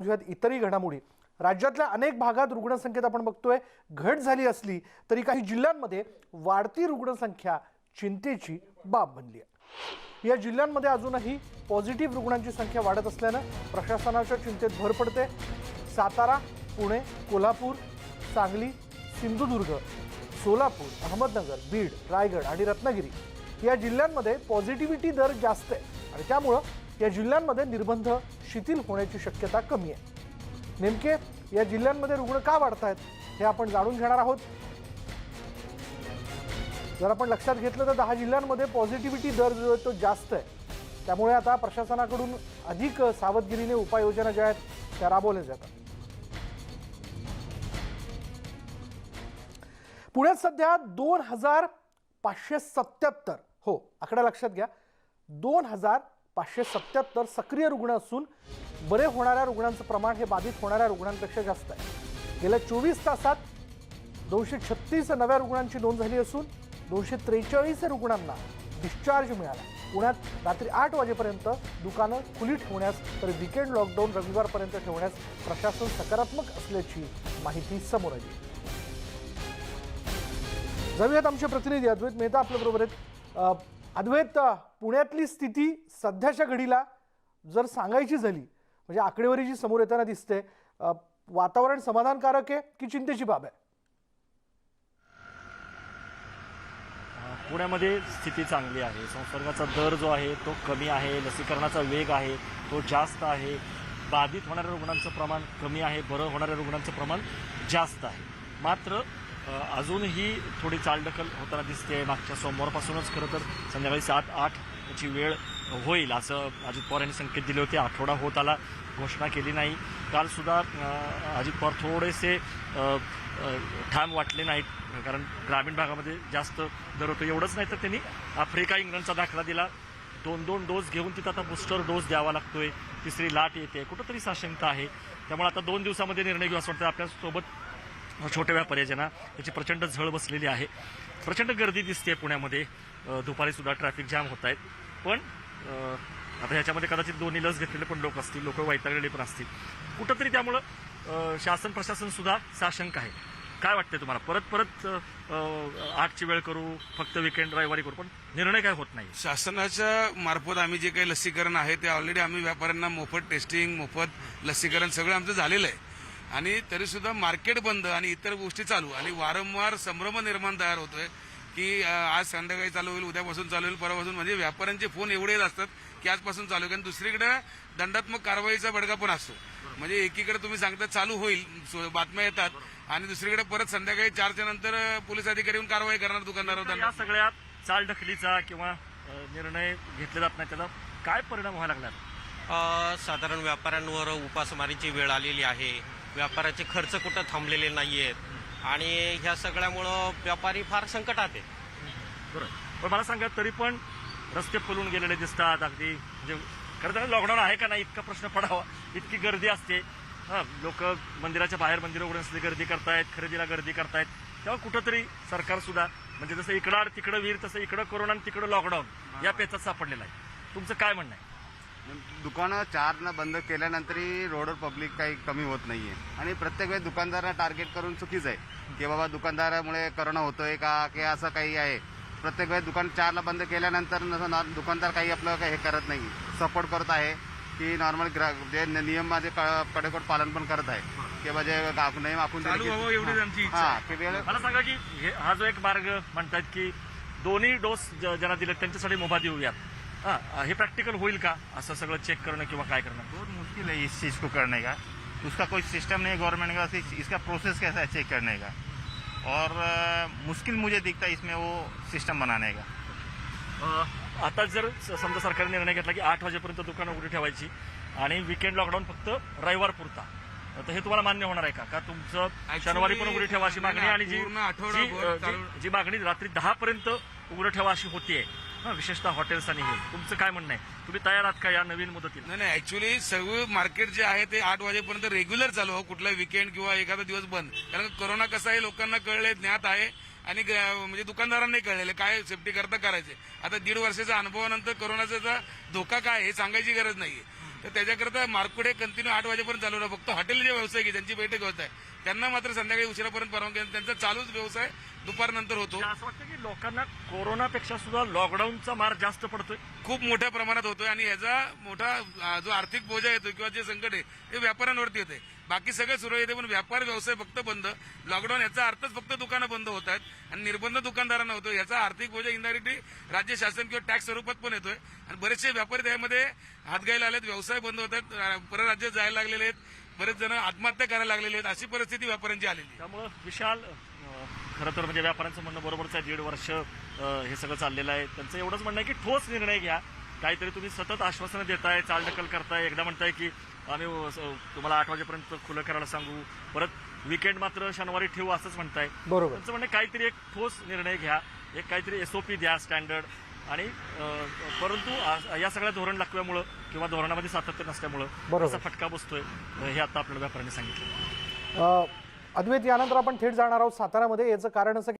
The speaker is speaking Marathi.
जिल्ह्यात इतरही घडामोडी. राज्यातल्या अनेक भागात रुग्णसंख्येत आपण बघतोय घट झाली असली तरी काही जिल्ह्यांमध्ये वाढती रुग्णसंख्या चिंतेची बाब बनली आहे. या जिल्ह्यांमध्ये अजूनही पॉझिटिव्ह रुग्णांची संख्या वाढत असल्यानं प्रशासनाच्या चिंतेत भर पडते. सातारा पुणे कोल्हापूर सांगली सिंधुदुर्ग सोलापूर अहमदनगर बीड रायगड आणि रत्नागिरी या जिल्ह्यांमध्ये पॉझिटिव्हिटी दर जास्त आहे. आणि त्यामुळं या जिल्ह्यांमध्ये निर्बंध शिथिल होण्याची शक्यता कमी आहे. नेमके या जिल्ह्यांमध्ये रुग्ण का वाढत आहेत हे आपण जाणून घेणार आहोत. जर आपण लक्षात घेतलं तर दहा जिल्ह्यांमध्ये पॉझिटिव्हिटी दर जो आहे तो जास्त आहे. त्यामुळे आता प्रशासनाकडून अधिक सावधगिरीने उपाययोजना ज्या आहेत त्या राबवल्या जातात. पुण्यात सध्या दोन हजार पाचशे सत्याहत्तर हो आकडा लक्षात घ्या. दोन हजार पाचशे सत्याहत्तर सक्रिय रुग्ण असून बरे होणाऱ्या रुग्णांचं प्रमाण हे बाधित होणाऱ्या रुग्णांपेक्षा जास्त आहे. गेल्या चोवीस तासात दोनशे छत्तीस नव्या रुग्णांची नोंद झाली असून दोनशे त्रेचाळीस रुग्णांना डिस्चार्ज मिळाला. पुण्यात रात्री आठ वाजेपर्यंत दुकानं खुली ठेवण्यास तर विकेंड लॉकडाऊन रविवारपर्यंत ठेवण्यास प्रशासन सकारात्मक असल्याची माहिती समोर आली. जाऊयात आमचे प्रतिनिधी अद्वैत मेहता आपल्याबरोबर आहेत. अद्वैत पुण्यातली स्थिती सध्याच्या घडीला जर सांगायची झाली म्हणजे आकडेवारी जी समोर येताना दिसते वातावरण समाधानकारक आहे की चिंतेची बाब आहे? पुण्यामध्ये स्थिती चांगली आहे. संसर्गाचा दर जो आहे तो कमी आहे लसीकरणाचा वेग आहे तो जास्त आहे. बाधित होणाऱ्या रुग्णांचं प्रमाण कमी आहे बरं होणाऱ्या रुग्णांचं प्रमाण जास्त आहे. मात्र अजूनही थोडी चालढकल होताना दिसते मागच्या सोमवारपासूनच खरं तर संध्याकाळी सात आठ ची वेळ होईल असं अजित पवार यांनी संकेत दिले होते. आठवडा होत आला घोषणा केली नाही. कालसुद्धा अजित पवार थोडेसे ठाम वाटले नाहीत. कारण ग्रामीण भागामध्ये जास्त दर होतो. एवढंच नाही तर त्यांनी आफ्रिका इंग्लंडचा दाखला दिला. दोन दोन डोस घेऊन तिथं आता बुस्टर डोस द्यावा लागतोय. तिसरी लाट येते. कुठंतरी साशंकता आहे. त्यामुळे आता दोन दिवसामध्ये निर्णय घेऊ असं वाटतं. आपल्यासोबत छोट्या व्यापारी ज्यांना त्याची प्रचंड झळ बसलेली आहे. प्रचंड गर्दी दिसते पुण्यामध्ये. दुपारीसुद्धा दुपारी सुद्धा ट्रॅफिक जाम होत आहेत. पण आता ह्याच्यामध्ये कदाचित दोन्ही लस घेतलेले पण लोक असतील लोक वैतागलेले पण असतील. कुठंतरी त्यामुळं शासन प्रशासन सुद्धा साशंक आहे. काय वाटतंय तुम्हाला? परत परत आठची वेळ करू फक्त विकेंड रविवारी करू पण निर्णय काय होत नाही? शासनाच्या मार्फत आम्ही जे काही लसीकरण आहे ते ऑलरेडी आम्ही व्यापाऱ्यांना मोफत टेस्टिंग मोफत लसीकरण सगळं आमचं झालेलं आहे. आणि तरी सुद्धा मार्केट बंद आणि इतर गोष्टी चालू. आणि वारंवार संभ्रम निर्माण तयार होतोय की आज संध्याकाळी चालू होईल उद्यापासून चालू होईल परवापासून. म्हणजे व्यापाऱ्यांचे फोन एवढे असतात की आजपासून चालू होईल. आणि दुसरीकडे दंडात्मक कारवाईचा बडगा पण असतो. म्हणजे एकीकडे तुम्ही सांगता चालू होईल सो- बातम्या येतात. आणि दुसरीकडे परत संध्याकाळी चारच्या नंतर पोलीस अधिकारी येऊन कारवाई करणार दुकानदारावर या सगळ्या चालढकलीचा किंवा अ, निर्णय घेतले जात नाही त्याचा काय परिणाम व्हायला लागला? साधारण व्यापाऱ्यांवर उपासमारीची वेळ आलेली आहे. व्यापाराचे खर्च कुठं थांबलेले नाही आहेत आणि ह्या सगळ्यामुळं व्यापारी फार संकटात आहे बरं. पण मला सांगा तरी पण रस्ते फुलून गेलेले दिसतात अगदी म्हणजे खरं तर लॉकडाऊन आहे का नाही इतका प्रश्न पडावा इतकी गर्दी असते. हा लोक मंदिराच्या बाहेर मंदिरं उघडण्यासाठी गर्दी करतायत खरेदीला गर्दी करतायत. तेव्हा कुठंतरी सरकार सुद्धा म्हणजे जसं इकडं तिकडं वीर तसं इकडं कोरोना आणि तिकडं लॉकडाऊन या पेचात सापडलेलं आहे. तुमचं काय म्हणणं आहे? दुकानं चारनं बंद केल्यानंतरही रोडवर पब्लिक काही कमी होत नाहीये. आणि प्रत्येक वेळेस दुकानदारांना टार्गेट करून चुकीच आहे की बाबा दुकानदारामुळे करोना होतोय का की असं काही आहे. प्रत्येक वेळेस दुकान चारला बंद केल्यानंतर दुकानदार काही आपलं काही हे करत नाही. सपोर्ट करत आहे की नॉर्मल जे नियम माझे कडेकोट पालन पण करत आहे की म्हणजे नियम हा वेळ मला सांगा की हे- हा जो एक मार्ग म्हणतात की दोन्ही डोस ज्यांना दिले त्यांच्यासाठी मोबा देऊयात हा हे प्रॅक्टिकल होईल का? असं सगळं चेक करणं किंवा काय करणं? बहुत मुश्किल है इस चीज़ को करने का। उसका कोई सिस्टम नहीं गवर्नमेंट का इस- इसका प्रोसेस कैसा है चेक करने का? और अ, मुश्किल मुझे दिखता है इसमें वो सिस्टम बनाने का। अ, आता जर स- समजा सरकारने निर्णय घेतला की आठ वाजेपर्यंत दुकानं उघडी ठेवायची आणि विकेंड लॉकडाऊन फक्त रविवार पुरता तर हे तुम्हाला मान्य होणार आहे का? का तुमचं शनिवारी पण उघडी ठेवा अशी मागणी आणि जी पूर्ण आठवडाभर जी, अ, जी- चालू- जी मागणी रात्री दहा पर्यंत उघडं ठेवा अशी होतीये. हां विशेषतः हॉटेल्स आणि हे. तुमचं काय म्हणणं आहे? तुम्ही तयार आहात का या नवीन मुदतीत? नाही नाही ऍक्च्युली सगळं मार्केट जे आहे ते आठ वाजेपर्यंत रेग्युलर चालू हो कुठला विकेंड किंवा एखादा दिवस बंद. कारण कोरोना कसा आहे लोकांना कळले ज्ञात आहे. आणि म्हणजे दुकानदारांनाही कळलेलं काय सेफ्टी करता करायचे आता दीड वर्षाच्या अनुभवानंतर कोरोनाचा धोका काय हे सांगायची गरज नाही तर त्याच्याकरता मार्केट हे कंटिन्यू आठ वाजेपर्यंत चालू राहतं फक्त हॉटेल जे व्यवसाय आहे ज्यांची बैठक होत आहे त्यांना मात्र संध्याकाळी उशिरापर्यंत परवानगी. त्यांचा चालूच व्यवसाय दुपारनंतर होतो. असं वाटतं की लोकांना कोरोनापेक्षा सुद्धा लॉकडाऊनचा मार जास्त पडतोय? खूप मोठ्या प्रमाणात होतोय आणि याचा मोठा जो आर्थिक बोजा येतो किंवा जे संकट आहे ते व्यापाऱ्यांवरती येते बाकी सगळं सुरू येते पण व्यापार व्यवसाय फक्त बंद. लॉकडाऊन याचा अर्थच फक्त दुकानं बंद होत आहेत. आणि निर्बंध दुकानदारांना होतो याचा आर्थिक बोजा इनडायरेक्टली राज्य शासन किंवा टॅक्स स्वरूपात पण येतोय. आणि बरेचसे व्यापारी त्यामध्ये हातगायला आलेत व्यवसाय बंद होत आहेत परराज्यात जायला लागलेले आहेत बरेच जण आत्महत्या करायला लागलेले आहेत अशी परिस्थिती व्यापाऱ्यांची आलेली त्यामुळे त्यामुळं विशाल खरं तर म्हणजे व्यापाऱ्यांचं म्हणणं बरोबरच आहे. दीड वर्ष हे सगळं चाललेलं आहे. त्यांचं एवढंच म्हणणं आहे की ठोस निर्णय घ्या. काहीतरी तुम्ही सतत आश्वासनं देताय चालढकल करताय. एकदा म्हणताय की आम्ही तुम्हाला आठ वाजेपर्यंत खुलं करायला सांगू. परत विकेंड मात्र शनिवारी ठेवू असंच म्हणताय. बरोबर. त्यांचं म्हणणं काहीतरी एक ठोस निर्णय घ्या एक काहीतरी एसओपी द्या स्टँडर्ड आणि परंतु या सगळ्या धोरण लागल्यामुळं किंवा धोरणामध्ये सातत्य नसल्यामुळं बरोबर. असा फटका बसतोय हे आता आपल्याला व्यापाऱ्यांनी सांगितलं. अद्वैत यानंतर आपण थेट जाणार आहोत सातारामध्ये. याचं कारण असं